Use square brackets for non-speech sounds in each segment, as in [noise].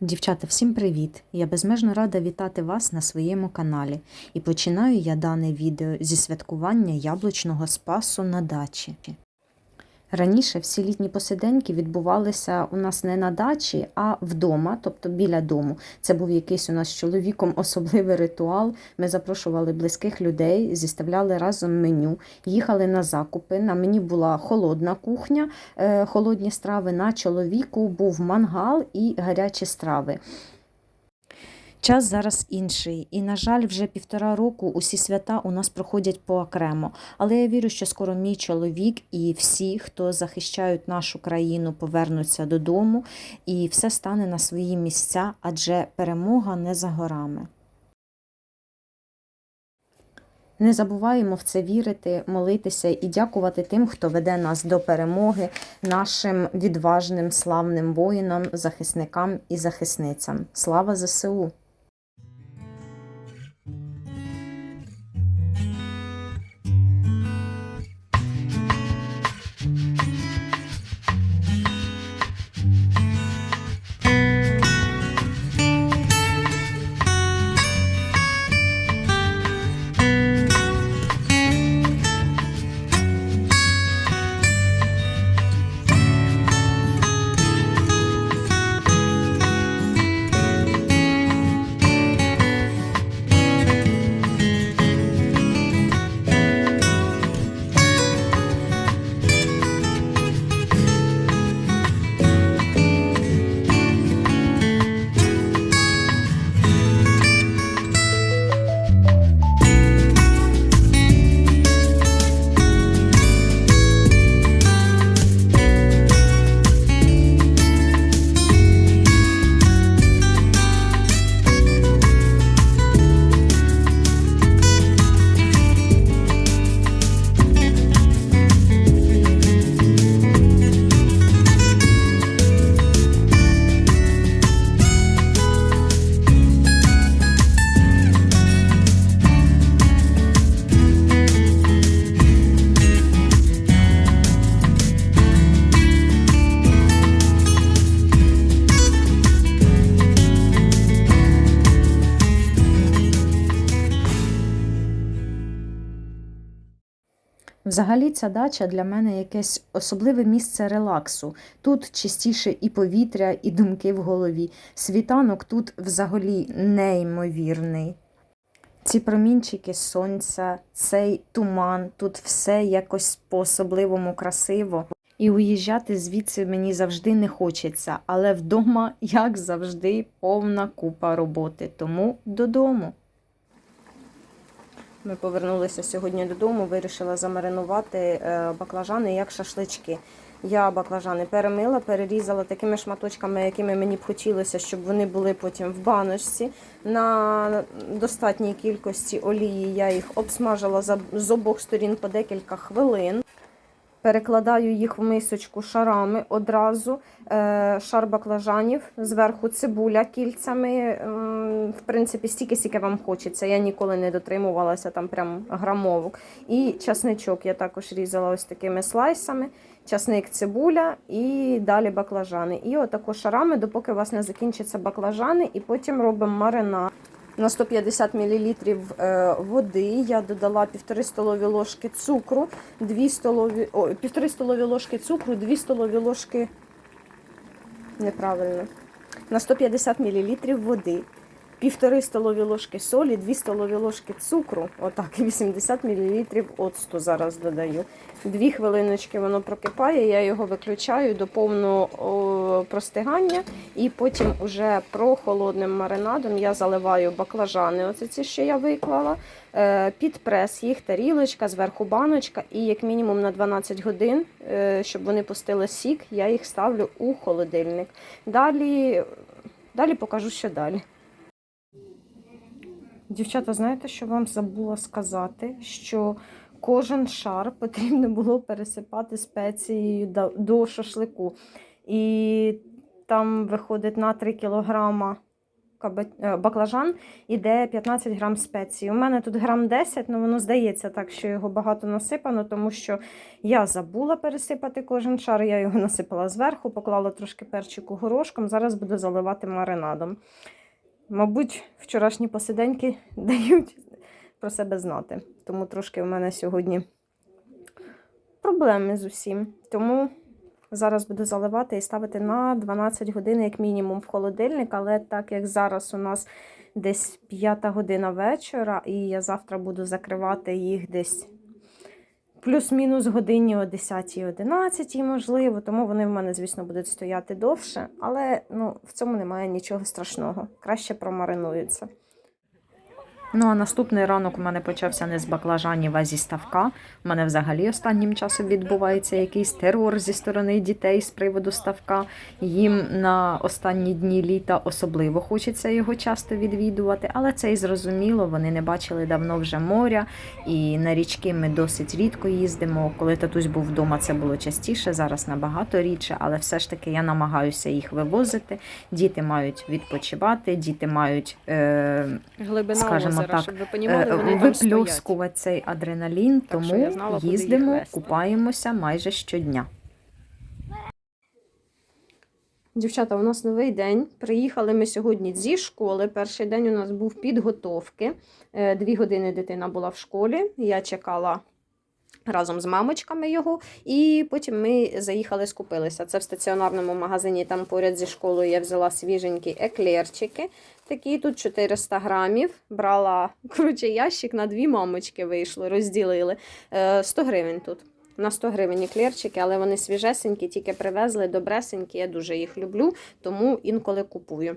Дівчата, всім привіт! Я безмежно рада вітати вас на своєму каналі. І починаю я дане відео зі святкування яблучного спасу на дачі. Раніше всі літні посиденьки відбувалися у нас не на дачі, а вдома, тобто біля дому. Це був якийсь у нас з чоловіком особливий ритуал. Ми запрошували близьких людей, зіставляли разом меню, їхали на закупи. На мені була холодна кухня, е, холодні страви. На чоловіку був мангал і гарячі страви. Час зараз інший, і, на жаль, вже півтора року усі свята у нас проходять поокремо. Але я вірю, що скоро мій чоловік і всі, хто захищають нашу країну, повернуться додому, і все стане на свої місця, адже перемога не за горами. Не забуваємо в це вірити, молитися і дякувати тим, хто веде нас до перемоги, нашим відважним славним воїнам, захисникам і захисницям. Слава ЗСУ! Взагалі, ця дача для мене якесь особливе місце релаксу. Тут чистіше і повітря, і думки в голові. Світанок тут взагалі неймовірний. Ці промінчики сонця, цей туман, тут все якось по-особливому красиво. І уїжджати звідси мені завжди не хочеться, але вдома, як завжди, повна купа роботи. Тому додому. Ми повернулися сьогодні додому, вирішила замаринувати е, баклажани як шашлички. Я баклажани перемила, перерізала такими шматочками, якими мені б хотілося, щоб вони були потім в баночці. На достатній кількості олії я їх обсмажила з обох сторін по декілька хвилин. Перекладаю їх в мисочку шарами одразу. Е, Шар баклажанів, зверху цибуля кільцями. В принципі, стільки, скільки вам хочеться. Я ніколи не дотримувалася там прям грамовок. І часничок я також різала ось такими слайсами. Часник, цибуля і далі баклажани. І отако шарами, допоки у вас не закінчаться баклажани, і потім робимо маринад. На 150 мл е, води я додала 1,5 столові ложки цукру, 2 столові, о, 1,5 столові ложки цукру, 2 столові ложки неправильно. На 150 мл води, 1,5 столові ложки солі, 2 столові ложки цукру, отак, і 80 мл оцту зараз додаю. Дві хвилиночки воно прокипає, я його виключаю до повного простигання. І потім уже прохолодним маринадом я заливаю баклажани, оце ці, що я виклала, е, під прес їх, тарілочка, зверху баночка, і як мінімум на 12 годин, е, щоб вони пустили сік, я їх ставлю у холодильник. Далі, далі покажу, що далі. Дівчата, знаєте, що вам забула сказати? Що кожен шар потрібно було пересипати спецією до- шашлику. І там виходить на 3 кілограма е, баклажан іде 15 грам спеції. У мене тут грам 10, але воно здається так, що його багато насипано, тому що я забула пересипати кожен шар, я його насипала зверху, поклала трошки перчику горошком, зараз буду заливати маринадом. Мабуть, вчорашні посиденьки [laughs] дають про себе знати. Тому трошки в мене сьогодні проблеми з усім. Тому зараз буду заливати і ставити на 12 годин, як мінімум, в холодильник. Але так як зараз у нас десь 5 година вечора, і я завтра буду закривати їх десь плюс-мінус годині о 10-11, можливо, тому вони в мене, звісно, будуть стояти довше. Але ну, в цьому немає нічого страшного. Краще промаринуються. Ну а наступний ранок у мене почався не з баклажанів, а зі ставка. У мене взагалі останнім часом відбувається якийсь терор зі сторони дітей з приводу ставка. Їм на останні дні літа особливо хочеться його часто відвідувати, але це і зрозуміло. Вони не бачили давно вже моря, і на річки ми досить рідко їздимо. Коли татусь був вдома, це було частіше, зараз набагато рідше, але все ж таки я намагаюся їх вивозити. Діти мають відпочивати, діти мають. Е- Глибина Скажімо зараз, так, щоб ви понімали, Е, вони там випльоскувати цей адреналін, Так тому знала, їздимо, купаємося майже щодня. Дівчата, у нас новий день. Приїхали ми сьогодні зі школи. Перший день у нас був підготовки. Е, Дві години дитина була в школі. Я чекала разом з мамочками його, і потім ми заїхали скупилися. Це в стаціонарному магазині. Там поряд зі школою я взяла свіженькі еклерчики. Такі тут 400 грамів. Брала [laughs] коротше, ящик на дві мамочки вийшло, розділили. Е, 100 гривень тут. На 100 гривень еклерчики, але вони свіжесенькі, тільки привезли добресенькі. Я дуже їх люблю, тому інколи купую.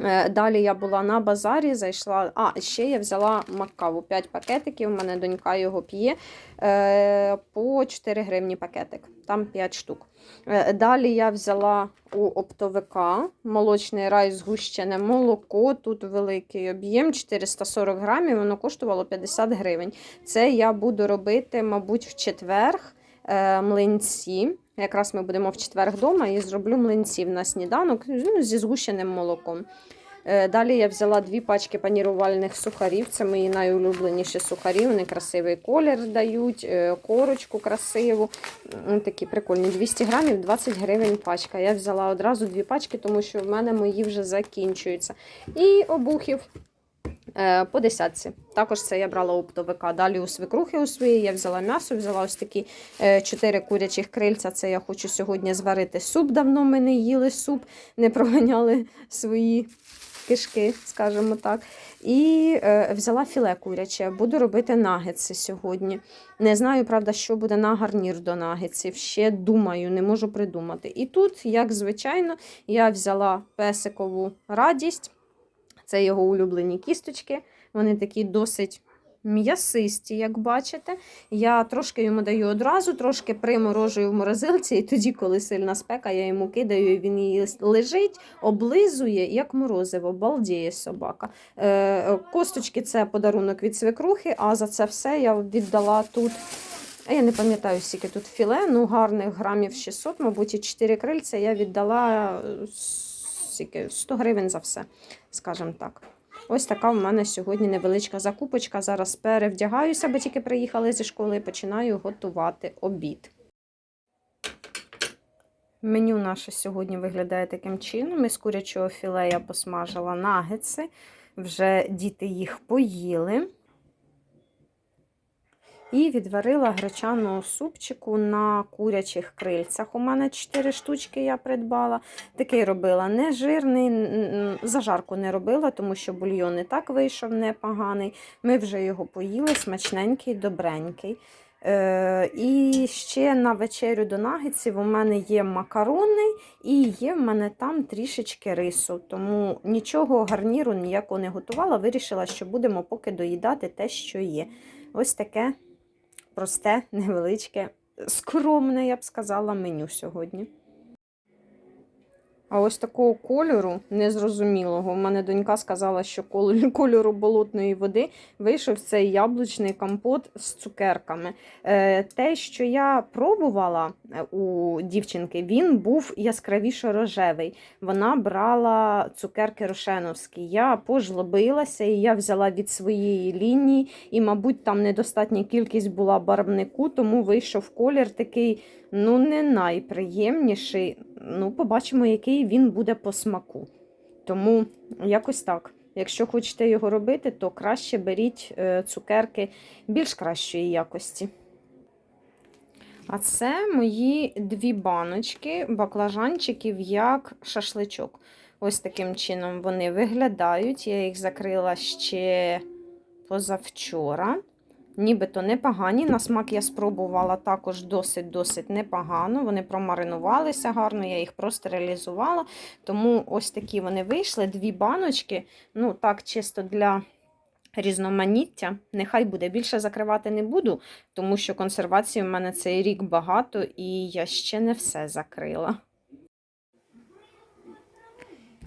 Е, Далі я була на базарі, зайшла. А, ще я взяла маккаву 5 пакетиків. У мене донька його п'є е, по 4 гривні пакетик. Там 5 штук. Е, Далі я взяла у оптовика молочний рай згущене молоко. Тут великий об'єм 440 грамів, воно коштувало 50 гривень. Це я буду робити, мабуть, в четверг е, млинці. Якраз ми будемо в четвер вдома і зроблю млинців на сніданок ну, зі згущеним молоком. Е, Далі я взяла дві пачки панірувальних сухарів. Це мої найулюбленіші сухарі. Вони красивий колір дають, е, корочку красиву. Такі прикольні. 200 грамів, 20 гривень пачка. Я взяла одразу дві пачки, тому що в мене мої вже закінчуються. І обухів е, по десятці. Також це я брала оптовика. Далі у свекрухи у своєї я взяла м'ясо, взяла ось такі е, чотири курячих крильця. Це я хочу сьогодні зварити суп. Давно ми не їли суп, не проганяли свої кишки, скажімо так. І е, взяла філе куряче. Буду робити нагетси сьогодні. Не знаю, правда, що буде на гарнір до нагетсів. Ще думаю, не можу придумати. І тут, як звичайно, я взяла песикову радість. Це його улюблені кісточки. Вони такі досить м'ясисті, як бачите. Я трошки йому даю одразу, трошки приморожую в морозилці, і тоді, коли сильна спека, я йому кидаю, і він її лежить, облизує, як морозиво, балдіє собака. Е, Косточки це подарунок від свекрухи, а за це все я віддала тут. А я не пам'ятаю, скільки тут філе, ну гарних грамів 600, мабуть, і 4 крильця я віддала е, скільки, 100 гривень за все, скажімо так. Ось така в мене сьогодні невеличка закупочка. Зараз перевдягаюся, бо тільки приїхали зі школи і починаю готувати обід. Меню наше сьогодні виглядає таким чином. Із курячого філе я посмажила нагетси. Вже діти їх поїли. І відварила гречаного супчику на курячих крильцях. У мене 4 штучки я придбала. Такий робила не жирний, зажарку не робила, тому що бульйон і так вийшов непоганий. Ми вже його поїли, смачненький, добренький. Е, і ще на вечерю до нагетсів у мене є макарони і є в мене там трішечки рису. Тому нічого гарніру ніякого не готувала. Вирішила, що будемо поки доїдати те, що є. Ось таке просте, [laughs] невеличке, скромне, я б сказала, меню сьогодні. А ось такого кольору незрозумілого. У мене донька сказала, що [laughs] кольору болотної води вийшов цей яблучний компот з цукерками. Е, Те, що я пробувала е, у дівчинки, він був яскравіше рожевий. Вона брала цукерки рошеновські. Я пожлобилася і я взяла від своєї лінії, і, мабуть, там недостатня кількість була барвнику, тому вийшов колір такий, ну, не найприємніший. Ну, побачимо, який він буде по смаку. Тому якось так. Якщо хочете його робити, то краще беріть е, цукерки більш кращої якості. А це мої дві баночки баклажанчиків як шашличок. Ось таким чином вони виглядають. Я їх закрила ще позавчора. Нібито непогані. На смак я спробувала також досить-досить непогано. Вони промаринувалися гарно, я їх простерилізувала. Тому ось такі вони вийшли. Дві баночки. Ну, так, чисто для різноманіття. Нехай буде. Більше закривати не буду, тому що консервації в мене цей рік багато, і я ще не все закрила.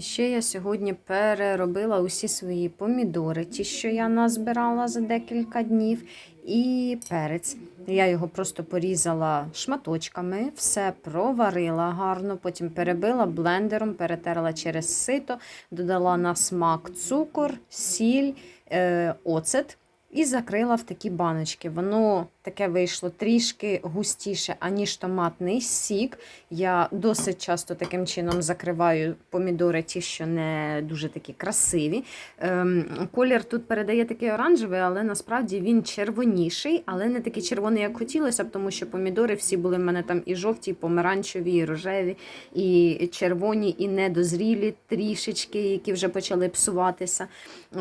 І ще я сьогодні переробила усі свої помідори, ті, що я назбирала за декілька днів, і перець. Я його просто порізала шматочками, все проварила гарно, потім перебила блендером, перетерла через сито, додала на смак цукор, сіль, е, оцет. І закрила в такі баночки. Воно таке вийшло трішки густіше, аніж томатний сік. Я досить часто таким чином закриваю помідори, ті, що не дуже такі красиві. Ем, колір тут передає такий оранжевий, але насправді він червоніший, але не такий червоний, як хотілося б, тому що помідори всі були в мене там і жовті, і помаранчеві, і рожеві, і червоні, і недозрілі трішечки, які вже почали псуватися.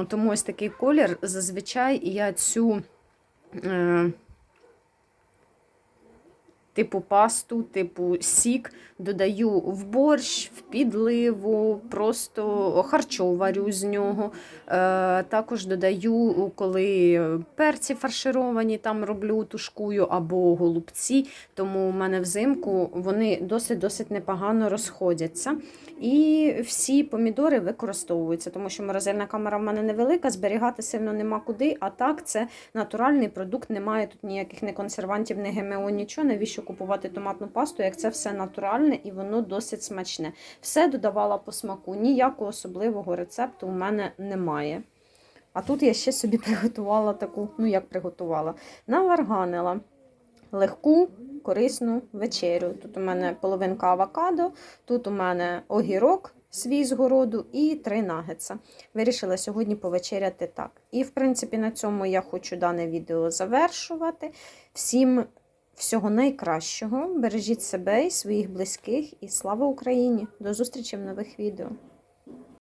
Тому ось такий колір. Зазвичай я цю. Типу пасту, типу сік, додаю в борщ, в підливу, просто харчо варю з нього. Е, також додаю, коли перці фаршировані, там роблю, тушкую, або голубці. Тому у мене взимку вони досить-досить непогано розходяться. І всі помідори використовуються, тому що морозильна камера в мене невелика, зберігати сильно нема куди. А так, це натуральний продукт, немає тут ніяких не консервантів, не ГМО, нічого. Навіщо купувати томатну пасту, як це все натуральне і воно досить смачне. Все додавала по смаку, ніякого особливого рецепту у мене немає. А тут я ще собі [laughs] приготувала таку, ну як приготувала, наварганила легку, корисну вечерю. Тут у мене половинка авокадо, тут у мене огірок свій з городу і три нагетса. Вирішила сьогодні повечеряти так. І, в принципі, на цьому я хочу дане відео завершувати. Всім всього найкращого. Бережіть себе і своїх близьких. І слава Україні! До зустрічі в нових відео!